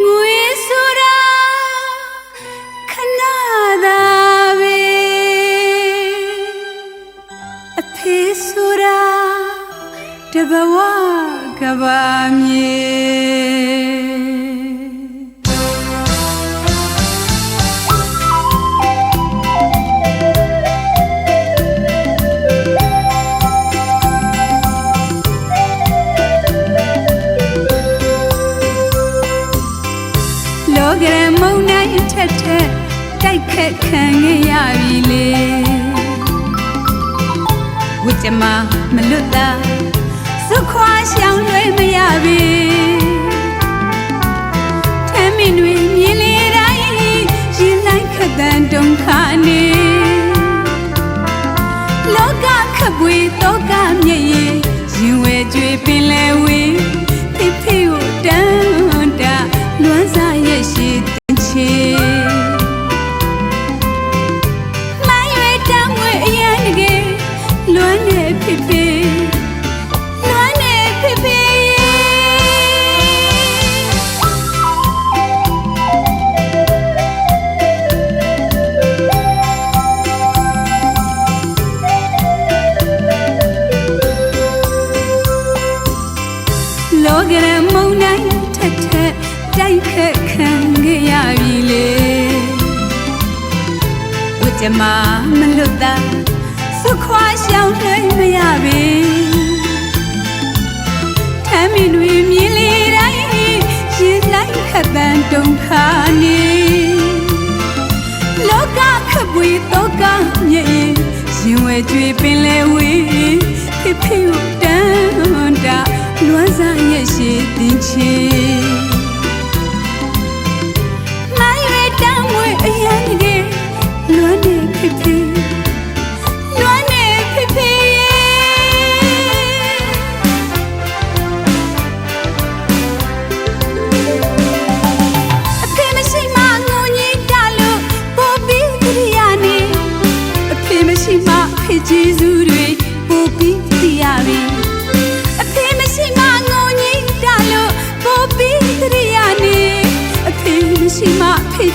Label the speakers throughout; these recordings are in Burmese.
Speaker 1: ငွေဆိုတာခဏသာပဲအဖေဆိုတာတဘဝကဘာမြေ လောကရန်မုံနိုင်ထက်ထက်တိုက်ခတ်ခံခဲ့ရပြီလေဝိကြမမလွတ်တာစွခွာရှောင်လွှဲမရပြီထမ်းမင်းတွေမြင်လေတိုင်းရင်လိုက်ခတ်တန်တုံခါနေလောကခပ်ပွေတောကမြည့်ရင်ရင်ဝဲကြွေပင်လဲဝေး လောကရန်မုံနိုင်ထက်ထက်တိုက်ခတ်ခံခဲ့ရပြီလေဝကြမမလွတ်တာစွခွာရှောင်လွှဲမရပြီထမ်းမင်းတွေမြင်လေတိုင်းရင်လိုက်ခတ်တန်တုံခါနေလောကခပ်ပွေတော့ကမြည်ရင်ဝဲကြွေပင်လဲဝေးဖိဖိကိုတန်တာ လွမ်းစားရဲ့ရှိတင်ချေ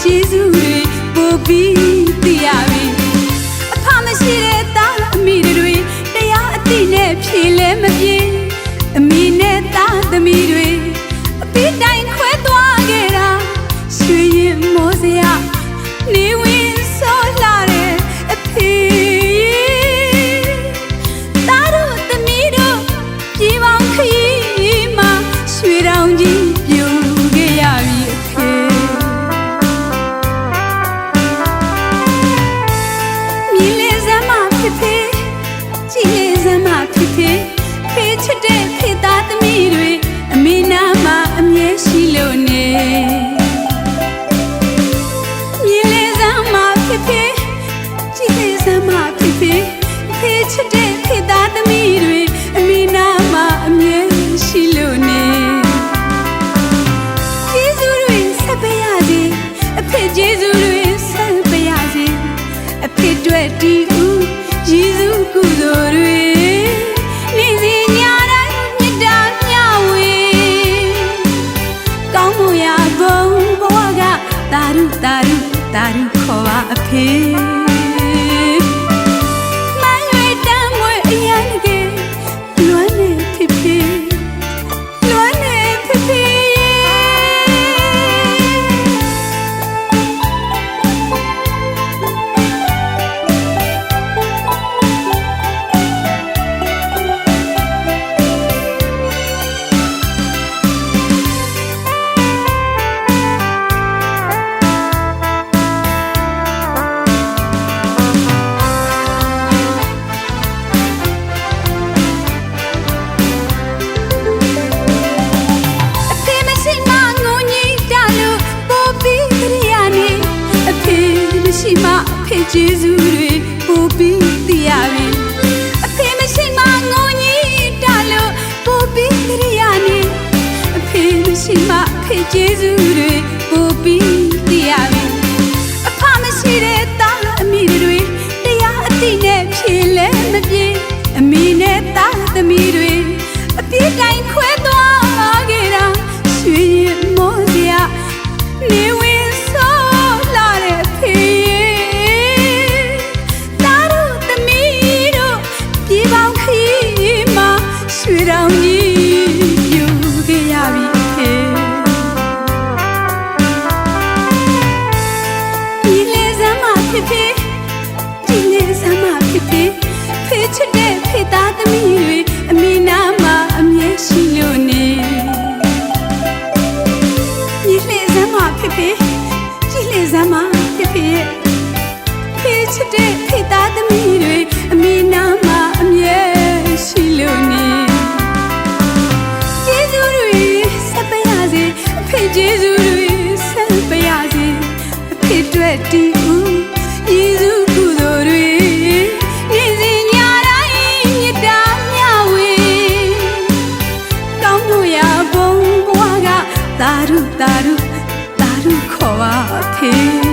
Speaker 1: ကျေးဇူးတွေပို့ပြီးတည်ရပြီအဖမရှိတဲ့သားအမိတွေတရားအတိနဲ့ဖြေလဲမပြေ ဖေတွေ့တီဦးယေရှုကုသိုလ်တွေနေ့စဉ်ညတိုင်းမေတ္တာမျှဝေကောင်းမှုရာဘုံဘဝကတာရုတာရုတာရုခေါ်ပါအဖေ ကျေးဇူးတွေပို့ပြီးတည်ရပြီအဖေမရှိမှငုံညိတလို့ပို့ပြီးတရိယာနေအဖေမရှိမှအဖေကျေးဇူးတွေပို့ပြီးတည်ရပြီ ချစ်တဲ့ဖေသားသမီးတွေအမေနာမှာအမြဲရှိလို့နေကျေးဇူးတွေဆက်ပါရစေအဖေကျေးဇူးတွေဆက်ပါရစေအဖေတွေ့တီဦးယေရှုကုသိုလ်တွေနေ့စဉ်ညတိုင်းမြတ်တာမျှဝေကောင်းလို့ရဘုံဘွားကသာဓုသာဓု သာဓုခေါ်ပါဖေ